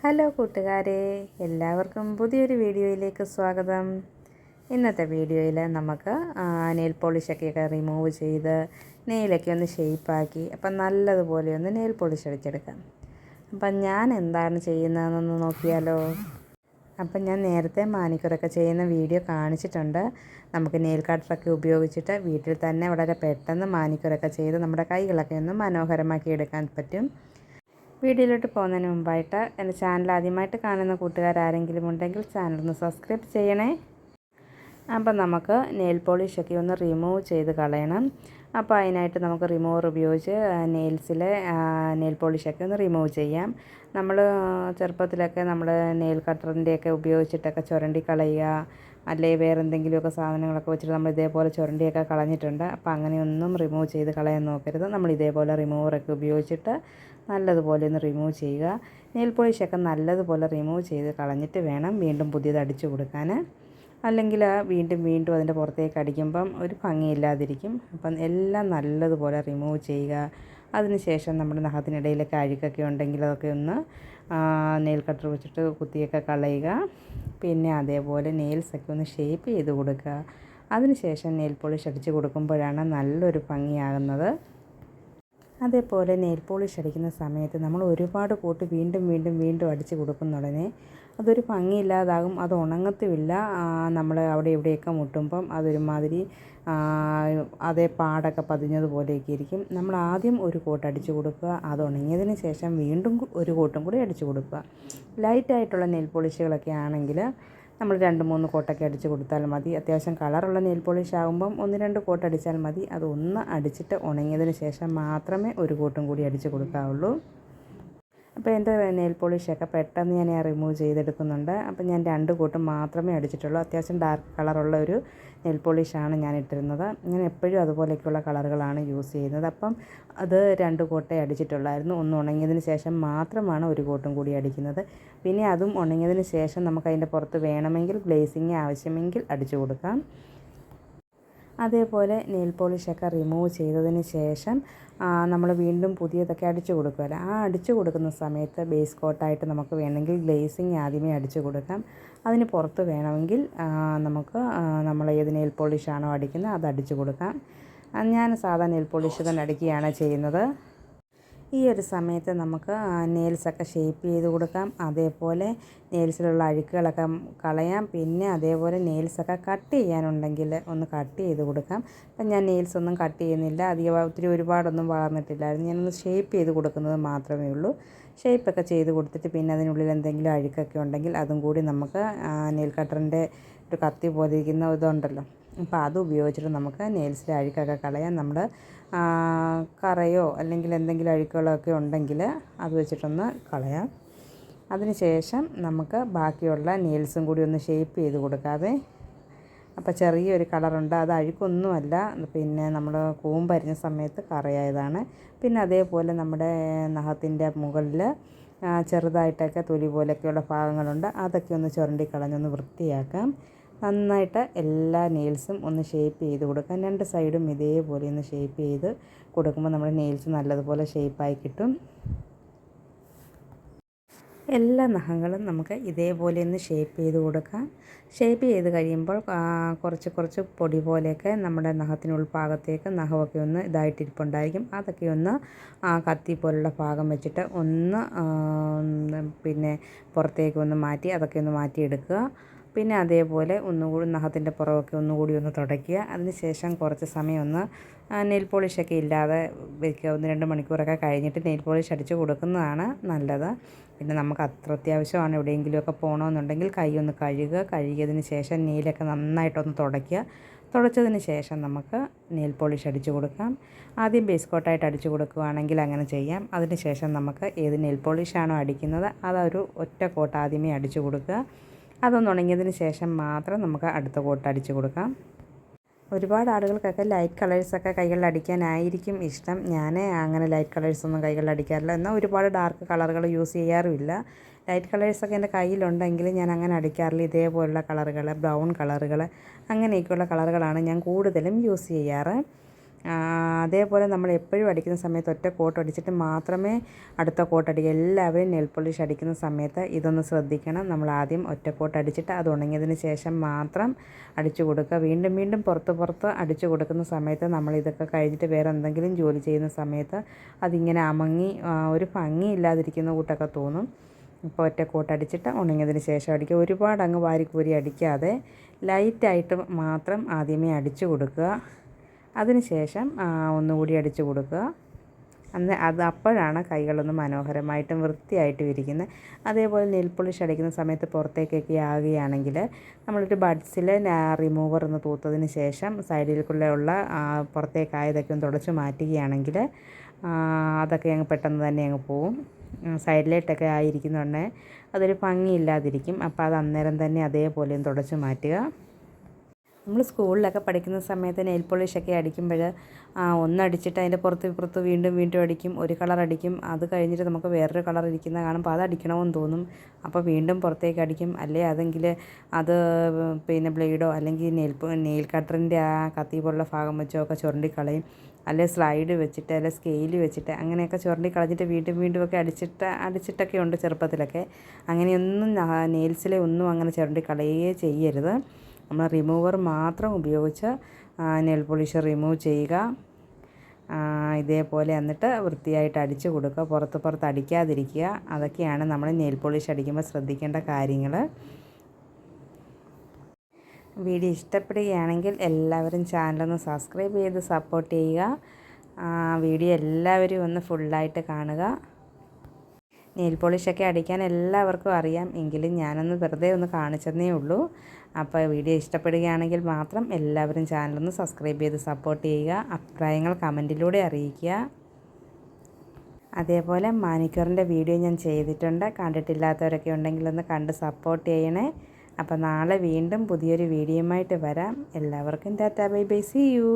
Hello കൂട്ടുകാരെ എല്ലാവർക്കും പുതിയൊരു വീഡിയോയിലേക്ക് സ്വാഗതം. ഇന്നത്തെ വീഡിയോയിൽ നമുക്ക് നെയിൽ പോളിഷൊക്കെ റിമൂവ് ചെയ്ത് നെയിലൊക്കെ ഒന്ന് ഷേപ്പാക്കി അപ്പം നല്ലതുപോലെ ഒന്ന് നെയിൽ പോളിഷ് അടിച്ചെടുക്കാം അപ്പം ഞാൻ എന്താണ് ചെയ്യുന്നതെന്നൊന്ന് നോക്കിയാലോ? അപ്പം ഞാൻ നേരത്തെ മാനിക്കൂറൊക്കെ ചെയ്യുന്ന വീഡിയോ കാണിച്ചിട്ടുണ്ട്. നമുക്ക് നെയിൽ കട്ടറൊക്കെ ഉപയോഗിച്ചിട്ട് വീട്ടിൽ തന്നെ വളരെ പെട്ടെന്ന് മാനിക്കൂറൊക്കെ ചെയ്ത് നമ്മുടെ കൈകളൊക്കെ ഒന്ന് മനോഹരമാക്കി എടുക്കാൻ പറ്റും. വീഡിയോയിലോട്ട് പോകുന്നതിന് മുമ്പായിട്ട് എന്റെ ചാനൽ ആദ്യമായിട്ട് കാണുന്ന കൂട്ടുകാരാരെങ്കിലും ഉണ്ടെങ്കിൽ ചാനൽ ഒന്ന് സബ്സ്ക്രൈബ് ചെയ്യണേ. അപ്പം നമുക്ക് നെയിൽ പോളിഷൊക്കെ ഒന്ന് റിമൂവ് ചെയ്ത് കളയണം. അപ്പോൾ അതിനായിട്ട് നമുക്ക് റിമൂവർ ഉപയോഗിച്ച് നെയിൽസിലെ നെയിൽ പോളിഷൊക്കെ ഒന്ന് റിമൂവ് ചെയ്യാം. നമ്മൾ ചെറുപ്പത്തിലൊക്കെ നമ്മൾ നെയിൽ കട്ടറിന്റെയൊക്കെ ഉപയോഗിച്ചിട്ടൊക്കെ ചുരണ്ടി കളയുക. അല്ലെങ്കിൽ വേറെ എന്തെങ്കിലുമൊക്കെ സാധനങ്ങളൊക്കെ വെച്ചിട്ട് നമ്മൾ ഇതേപോലെ ചുരണ്ടിയൊക്കെ കളഞ്ഞിട്ടുണ്ട്. അപ്പോൾ അങ്ങനെയൊന്നും റിമൂവ് ചെയ്ത് കളയാൻ നോക്കരുത്. നമ്മൾ ഇതേപോലെ റിമൂവറൊക്കെ ഉപയോഗിച്ചിട്ട് നല്ലതുപോലെ ഒന്ന് റിമൂവ് ചെയ്യുക. നെയിൽ പോളിഷൊക്കെ നല്ലതുപോലെ റിമൂവ് ചെയ്ത് കളഞ്ഞിട്ട് വേണം വീണ്ടും പുതിയത് അടിച്ചു കൊടുക്കാൻ. അല്ലെങ്കിൽ വീണ്ടും വീണ്ടും അതിന്റെ പുറത്തേക്ക് അടിക്കുമ്പം ഒരു ഭംഗിയില്ലാതിരിക്കും. അപ്പം എല്ലാം നല്ലതുപോലെ റിമൂവ് ചെയ്യുക. അതിനുശേഷം നമ്മുടെ നഖത്തിനിടയിലൊക്കെ അഴുക്കൊക്കെ ഉണ്ടെങ്കിൽ അതൊക്കെ ഒന്ന് നെയിൽ കട്ടർ വെച്ചിട്ട് കുത്തിയൊക്കെ കളയുക. പിന്നെ അതേപോലെ നെയിൽസൊക്കെ ഒന്ന് ഷേപ്പ് ചെയ്ത് കൊടുക്കുക. അതിനുശേഷം നെയിൽ പോളിഷ് അടിച്ച് കൊടുക്കുമ്പോഴാണ് നല്ലൊരു ഭംഗിയാകുന്നത്. അതേപോലെ നെയിൽ പോളിഷ് അടിക്കുന്ന സമയത്ത് നമ്മൾ ഒരുപാട് കൂട്ട് വീണ്ടും വീണ്ടും വീണ്ടും അടിച്ച് കൊടുക്കുന്നുടനെ അതൊരു ഭംഗിയില്ലാതാകും അത് ഉണങ്ങത്തുമില്ല. നമ്മൾ അവിടെ എവിടെയൊക്കെ മുട്ടുമ്പം അതൊരുമാതിരി അതേ പാടൊക്കെ പതിഞ്ഞതുപോലെയൊക്കെ ഇരിക്കും നമ്മൾ ആദ്യം ഒരു കോട്ട് അടിച്ചു കൊടുക്കുക അത് ഉണങ്ങിയതിന് ശേഷം വീണ്ടും ഒരു കോട്ടും കൂടി അടിച്ചു കൊടുക്കുക. ലൈറ്റായിട്ടുള്ള നെയിൽ പോളിഷുകളൊക്കെ ആണെങ്കിൽ നമ്മൾ രണ്ട് മൂന്ന് കോട്ടൊക്കെ അടിച്ചു കൊടുത്താൽ മതി. അത്യാവശ്യം കളറുള്ള നെയിൽ പോളിഷ് ആകുമ്പം ഒന്ന് രണ്ട് കോട്ട് അടിച്ചാൽ മതി. അത് ഒന്ന് അടിച്ചിട്ട് ഉണങ്ങിയതിന് ശേഷം മാത്രമേ ഒരു കോട്ടും കൂടി അടിച്ചു കൊടുക്കാവുള്ളൂ. അപ്പോൾ എന്റെ നെയിൽ പോളിഷൊക്കെ പെട്ടെന്ന് ഞാൻ റിമൂവ് ചെയ്തെടുക്കുന്നുണ്ട്. അപ്പോൾ ഞാൻ രണ്ട് കൂട്ടം മാത്രമേ അടിച്ചിട്ടുള്ളൂ. അത്യാവശ്യം ഡാർക്ക് കളറുള്ള ഒരു നെയിൽ പോളിഷാണ് ഞാൻ ഇട്ടിരുന്നത്. ഞാൻ എപ്പോഴും അതുപോലെയൊക്കെയുള്ള കളറുകളാണ് യൂസ് ചെയ്യുന്നത്. അപ്പം അത് രണ്ട് കോട്ടേ അടിച്ചിട്ടുള്ളായിരുന്നു. ഒന്ന് ഉണങ്ങിയതിന് ശേഷം മാത്രമാണ് ഒരു കോട്ടും കൂടി അടിക്കുന്നത്. പിന്നെ അതും ഉണങ്ങിയതിന് ശേഷം നമുക്ക് അതിന്റെ പുറത്ത് വേണമെങ്കിൽ ഗ്ലേസിങ് ആവശ്യമെങ്കിൽ അടിച്ചു കൊടുക്കാം. അതേപോലെ നെയിൽ പോളിഷൊക്കെ റിമൂവ് ചെയ്തതിന് ശേഷം നമ്മൾ വീണ്ടും പുതിയതൊക്കെ അടിച്ചു കൊടുക്കുമല്ലോ ആ അടിച്ചു കൊടുക്കുന്ന സമയത്ത് ബേസ് കോട്ടായിട്ട് നമുക്ക് വേണമെങ്കിൽ ഗ്ലേസിങ് ആദ്യമേ അടിച്ചു കൊടുക്കാം. അതിന് പുറത്ത് വേണമെങ്കിൽ നമുക്ക് നമ്മൾ ഏത് നെയിൽ പോളിഷാണോ അടിക്കുന്നത് അത് അടിച്ചു കൊടുക്കാം. ഞാൻ സാധാ നെയിൽ പോളിഷ് തന്നെ അടിക്കുകയാണ് ചെയ്യുന്നത്. ഈ ഒരു സമയത്ത് നമുക്ക് നെയിൽസൊക്കെ ഷേപ്പ് ചെയ്ത് കൊടുക്കാം. അതേപോലെ നെയിൽസിലുള്ള അഴുക്കുകളൊക്കെ കളയാം. പിന്നെ അതേപോലെ നെയിൽസൊക്കെ കട്ട് ചെയ്യാനുണ്ടെങ്കിൽ ഒന്ന് കട്ട് ചെയ്ത് കൊടുക്കാം. അപ്പം ഞാൻ നെയിൽസ് ഒന്നും കട്ട് ചെയ്യുന്നില്ല. അധികം ഒത്തിരി ഒരുപാടൊന്നും വളർന്നിട്ടില്ലായിരുന്നു. ഞാനൊന്ന് ഷേപ്പ് ചെയ്ത് കൊടുക്കുന്നത് മാത്രമേ ഉള്ളൂ. ഷേപ്പൊക്കെ ചെയ്ത് കൊടുത്തിട്ട് പിന്നെ അതിനുള്ളിൽ എന്തെങ്കിലും അഴുക്കൊക്കെ ഉണ്ടെങ്കിൽ അതും കൂടി നമുക്ക് നെയിൽ കട്ടറിന്റെ ഒരു കത്തി പോലെ ഇരിക്കുന്ന ഇതുണ്ടല്ലോ. അപ്പോൾ അത് ഉപയോഗിച്ചിട്ട് നമുക്ക് നെയിൽസിലെ അഴുക്കൊക്കെ കളയാം നമ്മൾ കറയോ അല്ലെങ്കിൽ എന്തെങ്കിലും അഴുക്കുകളൊക്കെ ഉണ്ടെങ്കിൽ അത് വെച്ചിട്ടൊന്ന് കളയാം. അതിനുശേഷം നമുക്ക് ബാക്കിയുള്ള നെയിൽസും കൂടി ഒന്ന് ഷേപ്പ് ചെയ്ത് കൊടുക്കാതെ അപ്പോൾ ചെറിയൊരു കളറുണ്ട്. അത് അഴുക്കൊന്നുമല്ല. പിന്നെ നമ്മൾ കൂമ്പരിഞ്ഞ സമയത്ത് കറയായതാണ്. പിന്നെ അതേപോലെ നമ്മുടെ നഖത്തിന്റെ മുകളിൽ ചെറുതായിട്ടൊക്കെ തൊലി പോലെയൊക്കെയുള്ള ഭാഗങ്ങളുണ്ട്. അതൊക്കെ ഒന്ന് ചുരണ്ടി കളഞ്ഞൊന്ന് വൃത്തിയാക്കാം. നന്നായിട്ട് എല്ലാ നെയിൽസും ഒന്ന് ഷേപ്പ് ചെയ്ത് കൊടുക്കാം. രണ്ട് സൈഡും ഇതേപോലെ ഒന്ന് ഷേപ്പ് ചെയ്ത് കൊടുക്കുമ്പോൾ നമ്മുടെ നെയിൽസ് നല്ലതുപോലെ ഷേപ്പായി കിട്ടും. എല്ലാ നഖങ്ങളും നമുക്ക് ഇതേപോലെ ഒന്ന് ഷേപ്പ് ചെയ്ത് കൊടുക്കാം. ഷേപ്പ് ചെയ്ത് കഴിയുമ്പോൾ കുറച്ച് കുറച്ച് പൊടി പോലെയൊക്കെ നമ്മുടെ നഖത്തിനുൾഭാഗത്തേക്ക് നഖമൊക്കെ ഒന്ന് ഇതായിട്ടിരിപ്പുണ്ടായിരിക്കും. അതൊക്കെ ഒന്ന് കത്തി പോലുള്ള ഭാഗം വെച്ചിട്ട് ഒന്ന് പിന്നെ പുറത്തേക്ക് ഒന്ന് മാറ്റി അതൊക്കെ ഒന്ന് മാറ്റിയെടുക്കുക. പിന്നെ അതേപോലെ ഒന്നുകൂടി നഖത്തിന്റെ പുറമൊക്കെ ഒന്നുകൂടി ഒന്ന് തുടയ്ക്കുക. അതിന് ശേഷം കുറച്ച് സമയം ഒന്ന് നെയിൽ പോളിഷൊക്കെ ഇല്ലാതെ വയ്ക്കുക ഒന്ന് രണ്ട് മണിക്കൂറൊക്കെ കഴിഞ്ഞിട്ട് നെയിൽ പോളിഷ് അടിച്ച് കൊടുക്കുന്നതാണ് നല്ലത്. പിന്നെ നമുക്ക് അത്ര അത്യാവശ്യമാണ് എവിടെയെങ്കിലുമൊക്കെ പോകണമെന്നുണ്ടെങ്കിൽ കൈ ഒന്ന് കഴുകുക. കഴുകിയതിന് ശേഷം നെയിലൊക്കെ നന്നായിട്ടൊന്ന് തുടയ്ക്കുക. തുടച്ചതിന് ശേഷം നമുക്ക് നെയിൽ പോളിഷ് അടിച്ചു കൊടുക്കാം. ആദ്യം ബേസ് കോട്ടായിട്ട് അടിച്ചു കൊടുക്കുകയാണെങ്കിൽ അങ്ങനെ ചെയ്യാം. അതിന് ശേഷം നമുക്ക് ഏത് നെയിൽ പോളിഷാണോ അടിക്കുന്നത് അതൊരു ഒറ്റ കോട്ട് ആദ്യമേ അടിച്ചു കൊടുക്കുക. അതൊന്ന് ഉണങ്ങിയതിന് ശേഷം മാത്രം നമുക്ക് അടുത്ത കോട്ട് അടിച്ചു കൊടുക്കാം. ഒരുപാട് ആളുകൾക്കൊക്കെ ലൈറ്റ് കളേഴ്സൊക്കെ കൈകളിൽ അടിക്കാനായിരിക്കും ഇഷ്ടം. ഞാൻ അങ്ങനെ ലൈറ്റ് കളേഴ്സൊന്നും കൈകളിൽ അടിക്കാറില്ല. എന്നാൽ ഒരുപാട് ഡാർക്ക് കളറുകൾ യൂസ് ചെയ്യാറുമില്ല. ലൈറ്റ് കളേഴ്സൊക്കെ എന്റെ കയ്യിലുണ്ടെങ്കിൽ ഞാൻ അങ്ങനെ അടിക്കാറില്ല. ഇതേപോലുള്ള കളറുകൾ ബ്രൗൺ കളറുകൾ അങ്ങനെയൊക്കെയുള്ള കളറുകളാണ് ഞാൻ കൂടുതലും യൂസ് ചെയ്യാറ്. അതേപോലെ നമ്മൾ എപ്പോഴും അടിക്കുന്ന സമയത്ത് ഒറ്റ കോട്ട് അടിച്ചിട്ട് മാത്രമേ അടുത്ത കോട്ട് അടിക്കുക എല്ലാവരും നെൽ പോളിഷ് അടിക്കുന്ന സമയത്ത് ഇതൊന്ന് ശ്രദ്ധിക്കണം. നമ്മൾ ആദ്യം ഒറ്റ കോട്ട് അടിച്ചിട്ട് അത് ഉണങ്ങിയതിന് ശേഷം മാത്രം അടിച്ചു കൊടുക്കുക. വീണ്ടും വീണ്ടും പുറത്ത് പുറത്ത് അടിച്ചു കൊടുക്കുന്ന സമയത്ത് നമ്മൾ ഇതൊക്കെ കഴിഞ്ഞിട്ട് വേറെ എന്തെങ്കിലും ജോലി ചെയ്യുന്ന സമയത്ത് അതിങ്ങനെ അമങ്ങി ഒരു ഭംഗി ഇല്ലാതിരിക്കുന്ന കൂട്ടൊക്കെ തോന്നും. ഇപ്പോൾ ഒറ്റ കോട്ട് അടിച്ചിട്ട് ഉണങ്ങിയതിന് ശേഷം അടിക്കുക. ഒരുപാട് അങ്ങ് വാരിക്കൂരി അടിക്കാതെ ലൈറ്റായിട്ട് മാത്രം ആദ്യമേ അടിച്ചു കൊടുക്കുക. അതിനുശേഷം ഒന്നുകൂടി അടിച്ചു കൊടുക്കുക. അന്ന് അത് അപ്പോഴാണ് കൈകളൊന്ന് മനോഹരമായിട്ടും വൃത്തിയായിട്ടും ഇരിക്കുന്നത്. അതേപോലെ നെയിൽ പോളിഷ് അടിക്കുന്ന സമയത്ത് പുറത്തേക്കൊക്കെ ആകുകയാണെങ്കിൽ നമ്മളൊരു ബഡ്സിൽ റിമൂവർ ഒന്ന് തൂത്തതിന് ശേഷം സൈഡിലേക്കുള്ള പുറത്തേക്കായതൊക്കെ ഒന്ന് തുടച്ച് മാറ്റുകയാണെങ്കിൽ അതൊക്കെ അങ്ങ് പെട്ടെന്ന് തന്നെ അങ്ങ് പോവും. സൈഡിലേട്ടൊക്കെ ആയിരിക്കുന്നുണ്ടെങ്കിൽ അതൊരു ഭംഗിയില്ലാതിരിക്കും. അപ്പോൾ അത് അന്നേരം തന്നെ അതേപോലെ ഒന്ന് തുടച്ച് മാറ്റുക. നമ്മൾ സ്കൂളിലൊക്കെ പഠിക്കുന്ന സമയത്ത് നെയിൽ പോളിഷൊക്കെ അടിക്കുമ്പോൾ ഒന്നടിച്ചിട്ട് അതിന്റെ പുറത്ത് പുറത്ത് വീണ്ടും വീണ്ടും അടിക്കും ഒരു കളർ അടിക്കും. അത് കഴിഞ്ഞിട്ട് നമുക്ക് വേറൊരു കളർ ഇരിക്കുന്ന കാണുമ്പോൾ അത് അടിക്കണമെന്ന് തോന്നും. അപ്പോൾ വീണ്ടും പുറത്തേക്ക് അടിക്കും. അല്ലേ? അതെങ്കിൽ അത് പിന്നെ ബ്ലേഡോ അല്ലെങ്കിൽ നെയിൽ നെയിൽ കട്ടറിന്റെ ആ കത്തി പോലുള്ള ഭാഗം വെച്ചോ ഒക്കെ ചുരണ്ടിക്കളയും. അല്ലെ? സ്ലൈഡ് വെച്ചിട്ട് അല്ലെ? സ്കെയിൽ വെച്ചിട്ട് അങ്ങനെയൊക്കെ ചുരണ്ടി കളഞ്ഞിട്ട് വീണ്ടും വീണ്ടും ഒക്കെ അടിച്ചിട്ട് അടിച്ചിട്ടൊക്കെ ഉണ്ട് ചെറുപ്പത്തിലൊക്കെ. അങ്ങനെയൊന്നും നെയിൽസിലെ ഒന്നും അങ്ങനെ ചുരണ്ടി കളയേ ചെയ്യരുത്. നമ്മൾ റിമൂവർ മാത്രം ഉപയോഗിച്ച് നെയിൽ പോളിഷ് റിമൂവ് ചെയ്യുക. ഇതേപോലെ എന്നിട്ട് വൃത്തിയായിട്ട് അടിച്ചു കൊടുക്കുക. പുറത്ത് പുറത്ത് അടിക്കാതിരിക്കുക. അതൊക്കെയാണ് നമ്മൾ നെയിൽ പോളിഷ് അടിക്കുമ്പോൾ ശ്രദ്ധിക്കേണ്ട കാര്യങ്ങൾ. വീഡിയോ ഇഷ്ടപ്പെടുകയാണെങ്കിൽ എല്ലാവരും ചാനലൊന്ന് സബ്സ്ക്രൈബ് ചെയ്ത് സപ്പോർട്ട് ചെയ്യുക. വീഡിയോ എല്ലാവരും ഒന്ന് ഫുള്ളായിട്ട് കാണുക. നെയിൽ പോളിഷൊക്കെ അടിക്കാൻ എല്ലാവർക്കും അറിയാം. എങ്കിലും ഞാനൊന്ന് വെറുതെ ഒന്ന് കാണിച്ചതേ ഉള്ളൂ. അപ്പോൾ വീഡിയോ ഇഷ്ടപ്പെടുകയാണെങ്കിൽ മാത്രം എല്ലാവരും ചാനലൊന്ന് സബ്സ്ക്രൈബ് ചെയ്ത് സപ്പോർട്ട് ചെയ്യുക. അഭിപ്രായങ്ങൾ കമന്റിലൂടെ അറിയിക്കുക. അതേപോലെ മാനിക്യൂറിന്റെ വീഡിയോ ഞാൻ ചെയ്തിട്ടുണ്ട്. കണ്ടിട്ടില്ലാത്തവരൊക്കെ ഉണ്ടെങ്കിൽ ഒന്ന് കണ്ട് സപ്പോർട്ട് ചെയ്യണേ. അപ്പോൾ നാളെ വീണ്ടും പുതിയൊരു വീഡിയോയുമായിട്ട് വരാം. എല്ലാവർക്കും tata bye bye. See you